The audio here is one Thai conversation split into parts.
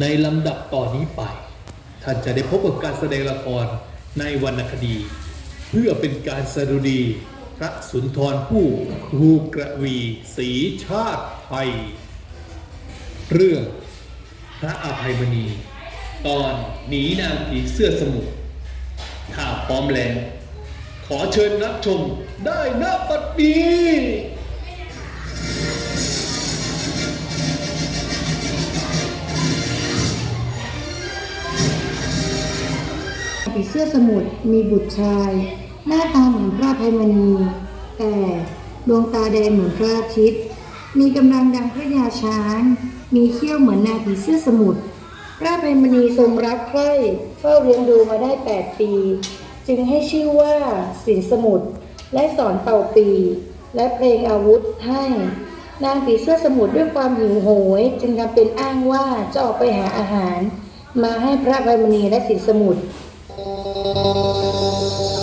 ในลำดับต่อนนี้ไป ท่านจะได้พบกับการแสดงละครในวรรณคดี เพื่อเป็นการสรุดีพระสุนทรผู้ครูกระวีศรีชาติไทย เรื่องพระอภัยมณี ตอนหนีนางผีเสื้อสมุทรถ้าพร้อมแล้ว ขอเชิญรับชมได้ณบัดนี้ ผีเสื้อสมุทรมีบุตรชาย หน้าตาเหมือนพระภัยมณีแต่ดวงตาแดงเหมือนพระอาทิตย์ มีกำลังดังพระยาช้าง มีเขี้ยวเหมือนนาผีเสื้อสมุทรพระภัยมณีทรงรักใคร่เฝ้าเลี้ยงดูมาได้8ปี จึงให้ชื่อว่าสินสมุทรและสอนเป่าปี และเพลงอาวุธให้ นางผีเสื้อสมุทรด้วยความหิวโหย จึงทำเป็นอ้างว่าจะออกไปหาอาหาร มาให้พระอภัยมณีและสินสมุทร Oh.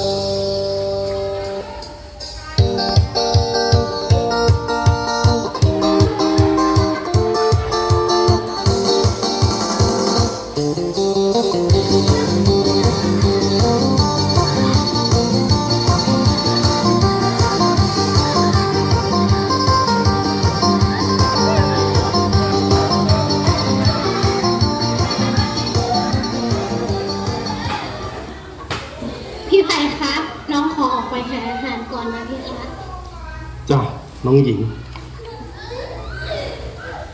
น้องหญิง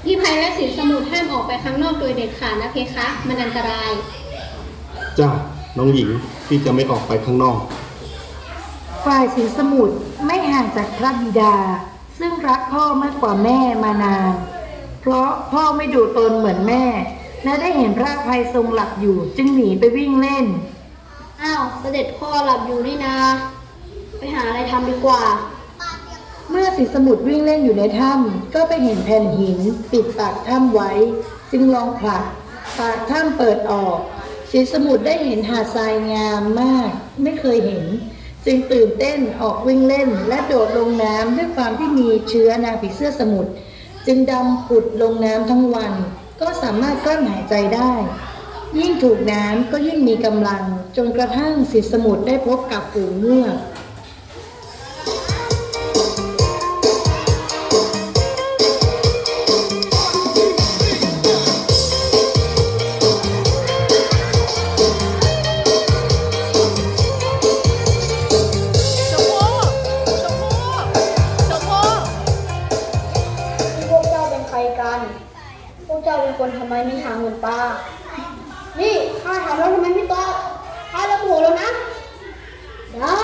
พี่ไผ่และสินสมุทรห้ามออกไปข้างนอกโดยเด็ดขาดนะพี่คะ มันอันตราย จ้ะน้องหญิงที่จะไม่ออกไปข้างนอก ฝ่ายสินสมุทรไม่ห่างจากพระบิดา ซึ่งรักพ่อมากกว่าแม่มานาน เพราะพ่อไม่ดุตนเหมือนแม่ และได้เห็นพระอภัยทรงหลับอยู่จึงหนีไปวิ่งเล่น อ้าว เสด็จพ่อหลับอยู่นี่นา ไปหาอะไรทำดีกว่า เมื่อสินสมุทรวิ่งเล่นอยู่ในถ้ำก็ไปเห็นแผ่นหิน ปิดปากถ้ำไว้ จึงลองผลัก ปากถ้ำเปิดออกสินสมุทรได้เห็นหาดทรายงามมาก ไม่เคยเห็น จึงตื่นเต้นออกวิ่งเล่น และโดดลงน้ำด้วยความที่มีเชื้อนางผีเสื้อสมุทรจึงดำผุดลงน้ำทั้งวัน ก็สามารถกลั้นหายใจได้ ยิ่งถูกน้ำก็ยิ่งมีกำลัง จนกระทั่งสิสมุทรได้พบกับฝูงเงือก พวกเจ้าเป็นคนทำไมไม่หาเงินปลา นี่ข้าถามแล้วทำไมไม่ตอบข้าระบุแล้วนะ ได้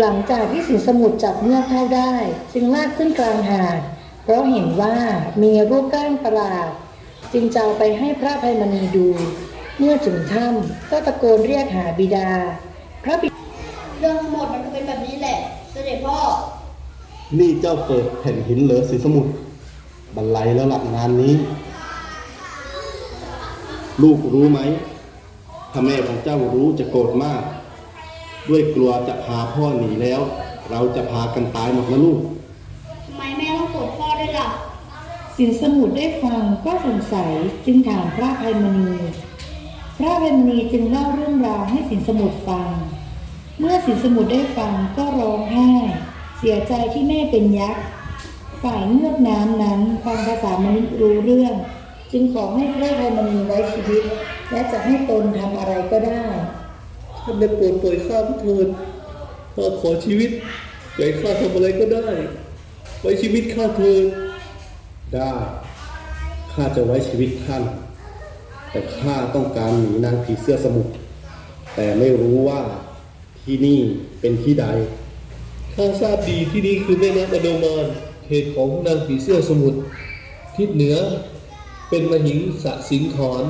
หลังจากที่สินสมุทรจับเงือกเข้าได้ จึงลากขึ้นกลางหาดเพราะเห็นว่ามีรูปร่างประหลาด จึงจะเอาไปให้พระภัยมณีดู เมื่อถึงถ้ำก็ตะโกนเรียกหาบิดา พระบิเรื่องทั้งหมดมันก็เป็นแบบนี้แหละ เสด็จพ่อ นี่เจ้าเปิดแผ่นหินเหลือสีสมุทร บรรลัยแล้วหลักงานนี้ ลูกรู้ไหมถ้าแม่ของเจ้ารู้จะโกรธมาก ด้วยกลัวจะพาพ่อหนีแล้ว เราจะพากันตายหมดนะลูกทำไมแม่ต้องโกรธพ่อด้วยล่ะสินสมุทรได้ฟังก็สงสัยจึงถามพระภัยมณี พระภัยมณีจึงเล่าเรื่องราวให้สินสมุทรฟัง เมื่อสินสมุทรได้ฟังก็ร้องไห้เสียใจที่แม่เป็นยักษ์ ฝ่ายเงือกน้ำนั้นฟังภาษามนุษย์รู้เรื่อง จึงขอให้พระภัยมณีไว้ชีวิต และจะให้ตนทำอะไรก็ได้ท่านได้โปรดปล่อยข้าเถิดข้าขอชีวิตใหญ่ข้าทำอะไรก็ได้ ไว้ชีวิตข้าเถิดได้ข้าจะไว้ชีวิตท่าน แต่ข้าต้องการหนีนางผีเสื้อสมุทรแต่ไม่รู้ว่าที่นี่เป็นที่ใดข้าทราบดีที่นี่คือแม่น้ำอโดมาน เหตุของนางผีเสื้อสมุทรทิศเหนือเป็นมหิงสะสิงขอน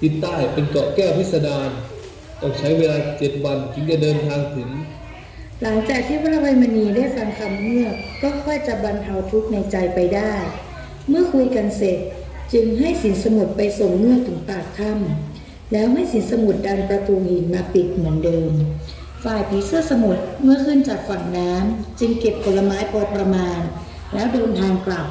ทิศใต้เป็นเกาะแก้วพิสดารต้องใช้เวลาเจ็ดวันจึงจะเดินทางถึง หลังจากที่พระภัยมณีได้ฟังคำเงือกก็ค่อยจะบรรเทาทุกข์ในใจไปได้ เมื่อคุยกันเสร็จจึงให้สินสมุทรไปส่งเงือกถึงปากถ้ำแล้วให้สินสมุทรดันประตูหินมาปิดเหมือนเดิม ฝ่ายผีเสื้อสมุทรเมื่อขึ้นจากฝั่งน้ำจึงเก็บผลไม้พอประมาณ แล้วเดินทางกลับ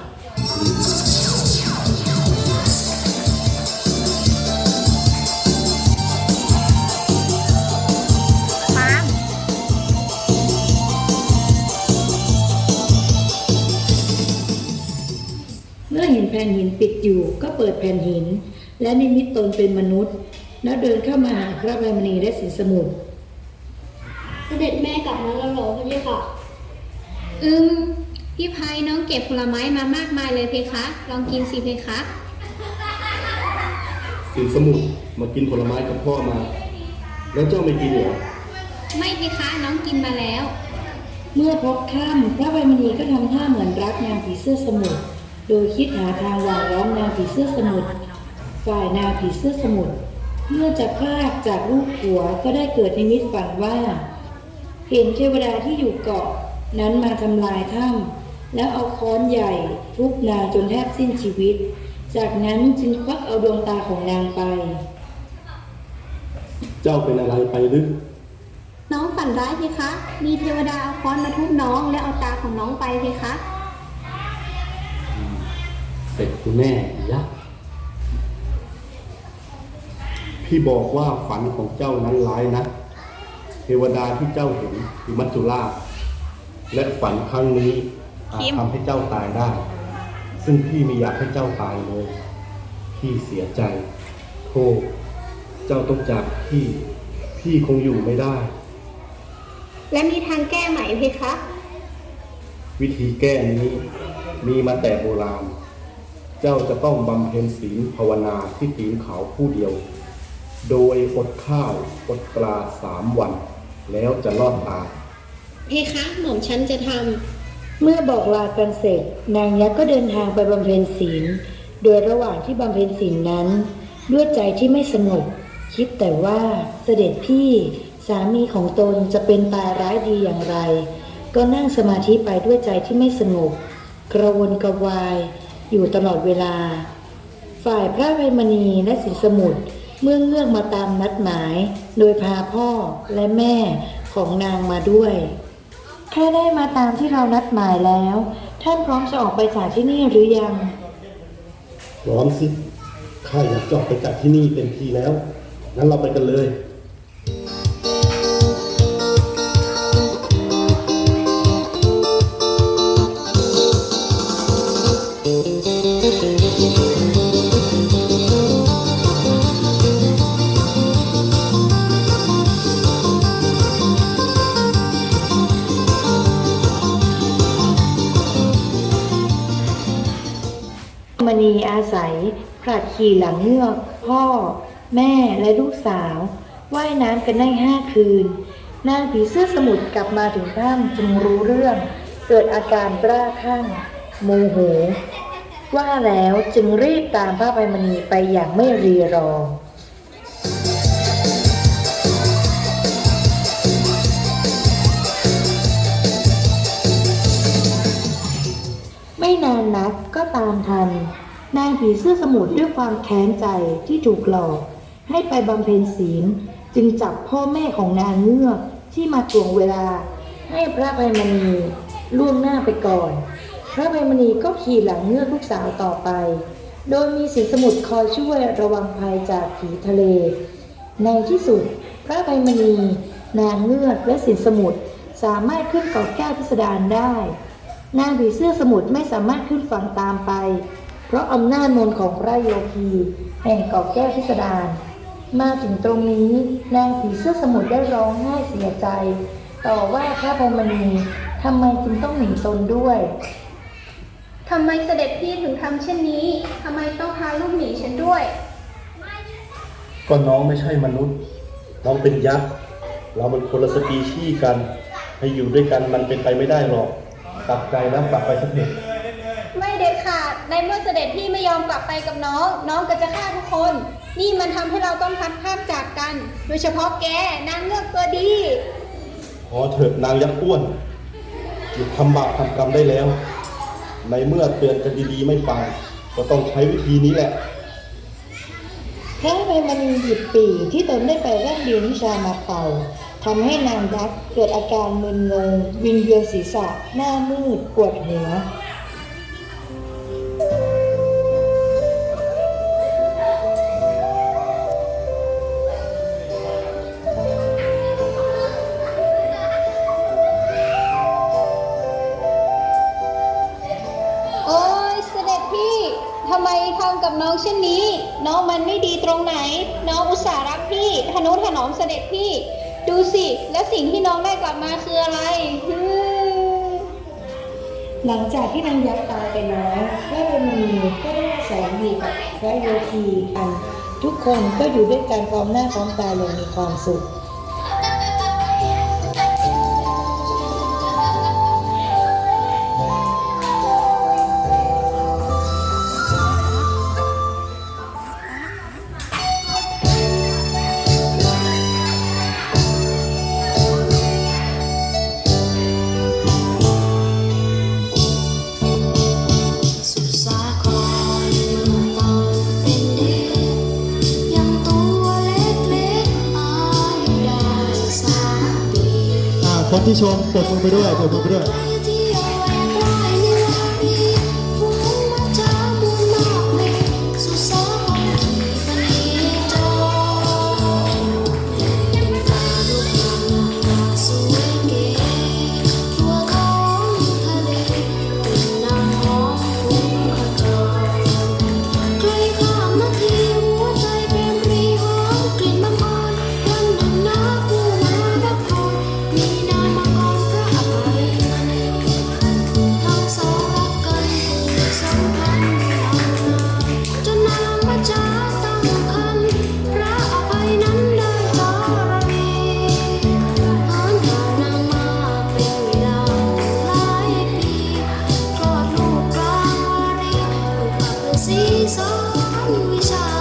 เมื่อเห็นแผ่นหินปิดอยู่ก็เปิดแผ่นหิน และนิมิตตนเป็นมนุษย์ แล้วเดินเข้ามาหาพระพรมณีและสีสมุทรเสด็จแม่กลับมาแล้วหรอพี่ค่ะ อืม พี่ไพน้องเก็บผลไม้มามากมายเลยเพคะ ลองกินสิเพคะสินสมุทรมากินผลไม้กับพ่อมา แล้วเจ้าไม่กินเหรอไม่เพคะน้องกินมาแล้ว เมื่อพบค่ำพระอภัยมณีก็ทำท่าเหมือนรักนางผีเสื้อสมุทรโดยคิดหาทางหวานล้อมนางผีเสื้อสมุทรฝ่ายนางผีเสื้อสมุทรเมื่อจะพลากจากลูกผัวก็ได้เกิดนิมิตฝันว่า เห็นเทวดาที่อยู่เกาะนั้นมาทำลายถ้ำ แล้วเอาค้อนใหญ่ทุบนางจนแทบสิ้นชีวิต จากนั้นจึงควักเอาดวงตาของนางไป เจ้าเป็นอะไรไปหรือน้องฝันร้ายเพคะ มีเทวดาเอาค้อนมาทุบน้อง และเอาตาของน้องไปเพคะ เสร็จคุณแม่ยักษ์พี่บอกว่าฝันของเจ้านั้นร้ายนะ เทวดาที่เจ้าเห็นคือมัจจุราชและฝันครั้งนี้ อาจคิมทำให้เจ้าตายได้ ซึ่งพี่ไม่อยากให้เจ้าตายเลย พี่เสียใจโทษเจ้าต้องจากพี่ พี่คงอยู่ไม่ได้ และมีทางแก้ไหมเพคะ วิธีแก้นี้มีมาแต่โบราณ เจ้าจะต้องบำเพ็ญศีลภาวนาที่ตีนเขาผู้เดียว โดยอดข้าวอดปลาสามวัน แล้วจะรอดตายเพคะหม่อมฉันจะท เมื่อบอกลากันเสร็จ นางยักษ์ก็เดินทางไปบำเพ็ญศีล โดยระหว่างที่บำเพ็ญศีลนั้น ด้วยใจที่ไม่สงบคิดแต่ว่าเสด็จพี่สามีของตนจะเป็นตายร้ายดีอย่างไร ก็นั่งสมาธิไปด้วยใจที่ไม่สงบกระวนกระวาย อยู่ตลอดเวลา ฝ่ายพระไพมณีและสินสมุทรเมื่อเงือกมาตามนัดหมาย โดยพาพ่อและแม่ของนางมาด้วย ข้าได้มาตามที่เรานัดหมายแล้ว ท่านพร้อมจะออกไปจากที่นี่หรือยัง พร้อมสิ ข้าอยากจะออกไปจากที่นี่เต็มทีแล้ว งั้นเราไปกันเลย ผลัดขี่หลังเงือก พ่อ แม่และลูกสาวว่ายน้ำกันได้ห้าคืน นางผีเสื้อสมุทรกลับมาถึงถ้ำจึงรู้เรื่อง เกิดอาการกล้าคลั่งโมโห ว่าแล้วจึงรีบตามพระอภัยมณีไปอย่างไม่รีรอไม่นานนักก็ตามทัน นางผีเสื้อสมุทรด้วยความแค้นใจที่ถูกหลอก ให้ไปบำเพ็ญศีลจึงจับพ่อแม่ของนางเงือกที่มาทวงเวลา ให้พระอภัยมณีล่วงหน้าไปก่อน พระอภัยมณีก็ขี่หลังเงือกลูกสาวต่อไป โดยมีสินสมุทรคอยช่วยระวังภัยจากผีทะเล ในที่สุด พระอภัยมณี นางเงือกและสินสมุทรสามารถขึ้นเกาะแก้วพิสดารได้ นางผีเสื้อสมุทรไม่สามารถขึ้นฝั่งตามไป ราะอำนาจมนต์ของพระโยคีแห่งเกาะแก้วพิสดารมาถึงตรงนี้นางผีเสื้อสมุทรได้ร้องไห้เสียใจ ต่อว่าพระพรหมณีทำไมจึงต้องหนีตนด้วยำทำไมเสด็จพี่ถึงทำเช่นนี้ทำไมต้องพาลูกหนีฉันด้วย ก็น้องไม่ใช่มนุษย์ น้องเป็นยักษ์เรามันคนละสปีชีส์กันให้อยู่ด้วยกันมันเป็นไปไม่ได้หรอกกลับใจนะกลับไปสักเด็กไม่เด็ดขาด ในเมื่อเสด็จพี่ไม่ยอมกลับไปกับน้อง น้องก็จะฆ่าทุกคน นี่มันทำให้เราต้องพัดภาคจากกัน โดยเฉพาะแกนางเงือกตัวดีพอเถิดนางยักษ์อ้วนหยุดทำบาปทำกรรมได้แล้ว ในเมื่อเตือนกันดีๆไม่ฟังก็ต้องใช้วิธีนี้แหละพระอภัยมณีหยิบปีที่ตนได้ไปแร่งเรียนวิชามาเป่าทำให้นางยักษ์เกิดอาการมึนงงวิงเวียนศีรษะหน้ามืดปวดหัว องเช่นนี้ น้องมันไม่ดีตรงไหน น้องอุตส่าห์รักพี่ทนุถนอมเสด็จพี่ ดูสิ และสิ่งที่น้องได้กลับมาคืออะไร หลังจากที่นางยักษ์ตายไปแล้วพระรมีก็ได้แสงดีกับพระโยคีอัน ทุกคนก็อยู่ด้วยกันพร้อมหน้าพร้อมตาลยงมีความสุข ที่ชมกดมือไปด้วยกดมือไปด้วย sunshine.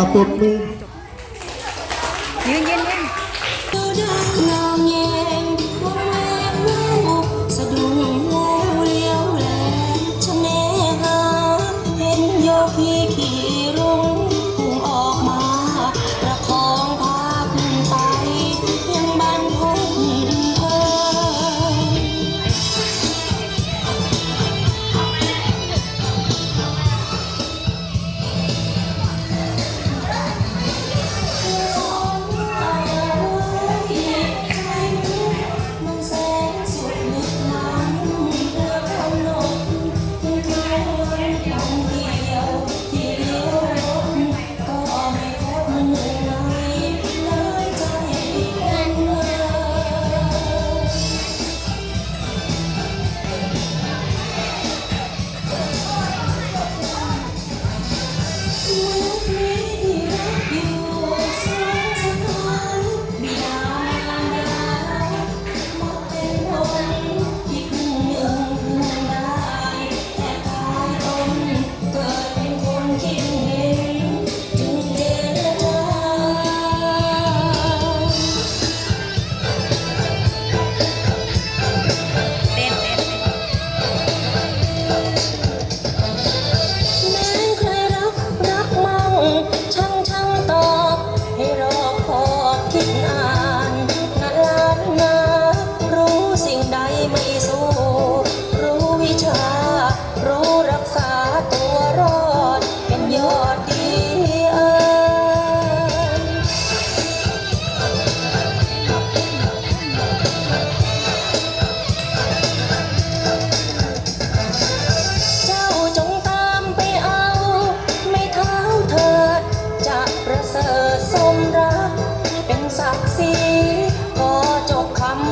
Apot. Yun, yun, yun.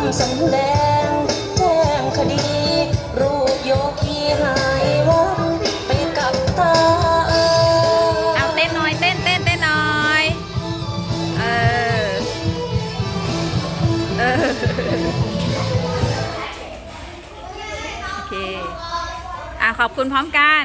แดงแจ้งคดี รูปโยคีหายวับไปกับตาเอ่ยเอาเต้นหน่อยเต้นเต้นเต้นหน่อยเออเออโอเคอะขอบคุณพร้อมกัน